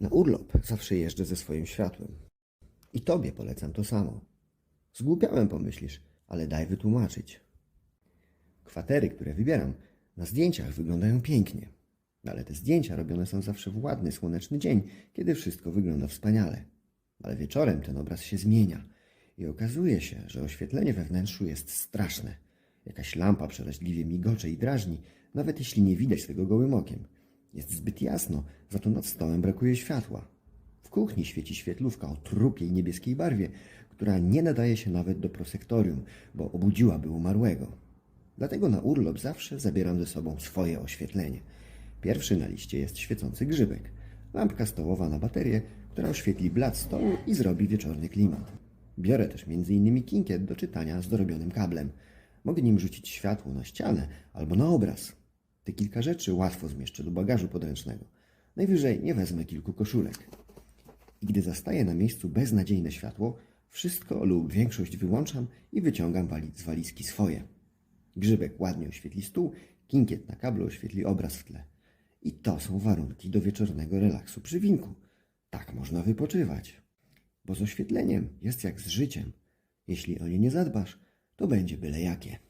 Na urlop zawsze jeżdżę ze swoim światłem. I tobie polecam to samo. Zgłupiałem, pomyślisz, ale daj wytłumaczyć. Kwatery, które wybieram, na zdjęciach wyglądają pięknie. Ale te zdjęcia robione są zawsze w ładny, słoneczny dzień, kiedy wszystko wygląda wspaniale. Ale wieczorem ten obraz się zmienia i okazuje się, że oświetlenie we wnętrzu jest straszne. Jakaś lampa przeraźliwie migocze i drażni, nawet jeśli nie widać tego gołym okiem. Jest zbyt jasno, za to nad stołem brakuje światła. W kuchni świeci świetlówka o trupiej niebieskiej barwie, która nie nadaje się nawet do prosektorium, bo obudziłaby umarłego. Dlatego na urlop zawsze zabieram ze sobą swoje oświetlenie. Pierwszy na liście jest świecący grzybek. Lampka stołowa na baterię, która oświetli blat stołu i zrobi wieczorny klimat. Biorę też m.in. kinkiet do czytania z dorobionym kablem. Mogę nim rzucić światło na ścianę albo na obraz. Te kilka rzeczy łatwo zmieszczę do bagażu podręcznego. Najwyżej nie wezmę kilku koszulek. I gdy zastaję na miejscu beznadziejne światło, wszystko lub większość wyłączam i wyciągam z walizki swoje. Grzybek ładnie oświetli stół, kinkiet na kablu oświetli obraz w tle. I to są warunki do wieczornego relaksu przy winku. Tak można wypoczywać. Bo z oświetleniem jest jak z życiem. Jeśli o nie nie zadbasz, to będzie byle jakie.